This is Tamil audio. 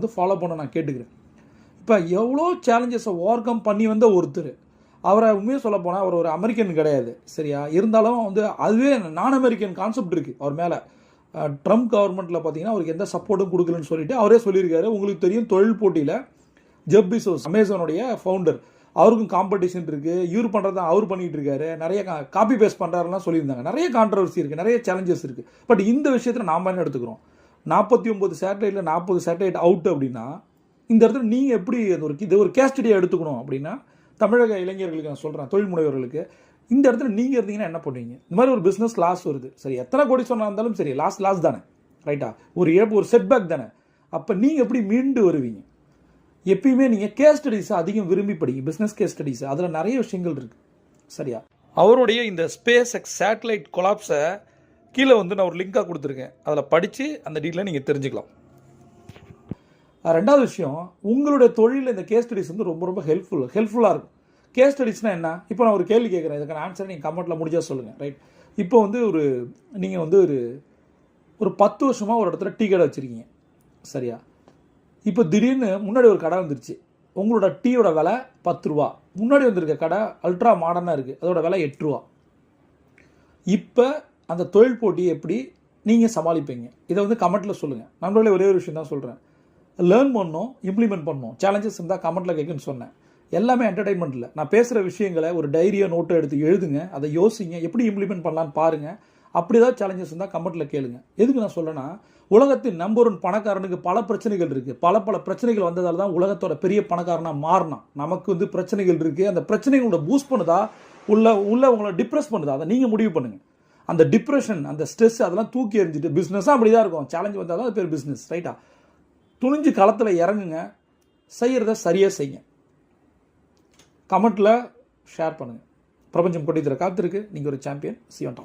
வந்து ஃபாலோ பண்ண நான் கேட்டுக்கிறேன். இப்போ எவ்வளோ சேலஞ்சஸை ஓவர் கம் பண்ணி வந்த ஒருத்தர் அவரை உண்மையாக சொல்ல போனால் அவர் ஒரு அமெரிக்கன் கிடையாது சரியா? இருந்தாலும் வந்து அதுவே நான் அமெரிக்கன் கான்செப்ட் இருக்குது அவர் மேலே ட்ரம்ப் கவர்மெண்ட்டில் பார்த்தீங்கன்னா அவருக்கு எந்த சப்போர்ட்டும் கொடுக்கலன்னு சொல்லிட்டு அவரே சொல்லியிருக்காரு. உங்களுக்கு தெரியும் தொழில் போட்டியில் ஜெப் பிசோஸ் அமேசானுடைய ஃபவுண்டர் அவருக்கும் காம்படிஷன் இருக்குது இவர் தான் அவர் பண்ணிகிட்டு இருக்காரு. நிறைய காப்பி பேஸ்ட் பண்ணுறாருலாம் சொல்லியிருந்தாங்க. நிறைய கான்ட்ரவர்சி இருக்குது நிறைய சேலஞ்சஸ் இருக்குது பட் இந்த விஷயத்தில் நாம் என்ன எடுத்துக்கிறோம்? நாற்பத்தி ஒம்பது சேட்டலைட்டில் நாற்பது சேட்டலைட் அவுட் அப்படின்னா இந்த இடத்துல நீங்கள் எப்படி அது ஒரு இது ஒரு கேஸ்டடியாக எடுத்துக்கணும் அப்படின்னா தமிழக இளைஞர்களுக்கு நான் சொல்கிறேன் தொழில் முனைவர்களுக்கு இந்த இடத்துல நீங்கள் இருந்தீங்கன்னா என்ன பண்ணுவீங்க? இந்த மாதிரி ஒரு பிஸ்னஸ் லாஸ் வருது. சரி எத்தனை கோடி சொன்னா இருந்தாலும் சரி லாஸ் லாஸ் தானே ரைட்டா ஒரு இழப்பு ஒரு செட்பேக் தானே? அப்போ நீங்கள் எப்படி மீண்டு வருவீங்க? எப்பயுமே நீங்கள் கேஸ் ஸ்டடீஸை அதிகம் விரும்பி படிங்க பிஸ்னஸ் கேஸ் ஸ்டடீஸ் அதில் நிறைய விஷயங்கள் இருக்குது சரியா? அவருடைய இந்த ஸ்பேஸ் எக்ஸ் சேட்டலைட் கொலாப்ஸை கீழே வந்து நான் ஒரு லிங்காக கொடுத்துருக்கேன். அதில் படித்து அந்த டீட்டெயிலை நீங்கள் தெரிஞ்சுக்கலாம். ரெண்டாவது விஷயம் உங்களுடைய தொழிலில் இந்த கேஸ் ஸ்டடிஸ் வந்து ரொம்ப ரொம்ப ஹெல்ப்ஃபுல் ஹெல்ப்ஃபுல்லாக இருக்கும். கேஸ் ஸ்டடிஸ்னால் என்ன? இப்போ நான் ஒரு கேள்வி கேட்குறேன் இதுக்கான ஆன்சர் நீங்கள் கமெண்ட்டில் முடிஞ்சால் சொல்லுங்கள் ரைட் இப்போ வந்து ஒரு நீங்கள் வந்து ஒரு ஒரு பத்து வருஷமாக ஒரு இடத்துல டீ கடை வச்சுருக்கீங்க சரியா? இப்போ திடீர்னு முன்னாடி ஒரு கடை வந்துருச்சு. உங்களோட டீயோட விலை பத்து ரூபா. முன்னாடி வந்திருக்க கடை அல்ட்ரா மாடர்னாக இருக்குது அதோட விலை எட்டு ரூபா. இப்போ அந்த தொழில் போட்டியை எப்படி நீங்கள் சமாளிப்பீங்க? இதை வந்து கமெண்ட்டில் சொல்லுங்கள் நம்மளே ஒரே ஒரு விஷயம் தான் சொல்கிறேன் லேர்ன் பண்ணோம் இம்ப்ளிமெண்ட் பண்ணோம். சேலஞ்சஸ் இருந்தால் கமெண்ட்டில் கேட்குன்னு சொன்னேன். எல்லாமே என்டர்டைன்மெண்ட் இல்லை. நான் பேசுகிற விஷயங்களை ஒரு டைரியோ நோட்டோ எடுத்து எழுதுங்க. அதை யோசிங்க. எப்படி இம்ப்ளிமெண்ட் பண்ணலான்னு பாருங்கள் அப்படி ஏதாவது சேலஞ்சஸ் இருந்தால் கமெண்ட்டில் கேளுங்க. எதுக்கு நான் சொல்லனா உலகத்தின் நம்பர் ஒன் பணக்காரனுக்கு பல பிரச்சனைகள் இருக்குது பல பல பிரச்சனைகள் வந்ததால் தான் உலகத்தோட பெரிய பணக்காரனாக மாறினான். நமக்கு வந்து பிரச்சனைகள் இருக்குது அந்த பிரச்சனைகளோட பூஸ்ட் பண்ணுதா? உள்ள உள்ள உங்களை டிப்ரெஸ் பண்ணுதா? அதை நீங்கள் முடிவு பண்ணுங்கள் அந்த டிப்ரெஷன் அந்த ஸ்ட்ரெஸ் அதெல்லாம் தூக்கி எறிஞ்சிட்டு பிஸ்னஸாக அப்படி தான் இருக்கும். சேலஞ்ச் வந்தால் தான் அது பேர் பிஸ்னஸ் ரைட்டா துணிஞ்சு களத்தில் இறங்குங்க. செய்கிறத சரியாக செய்யுங்க. கமெண்ட்டில் ஷேர் பண்ணுங்கள் பிரபஞ்சம் கொட்டி தர காத்திருக்கு. நீங்கள் ஒரு சாம்பியன் சிவன்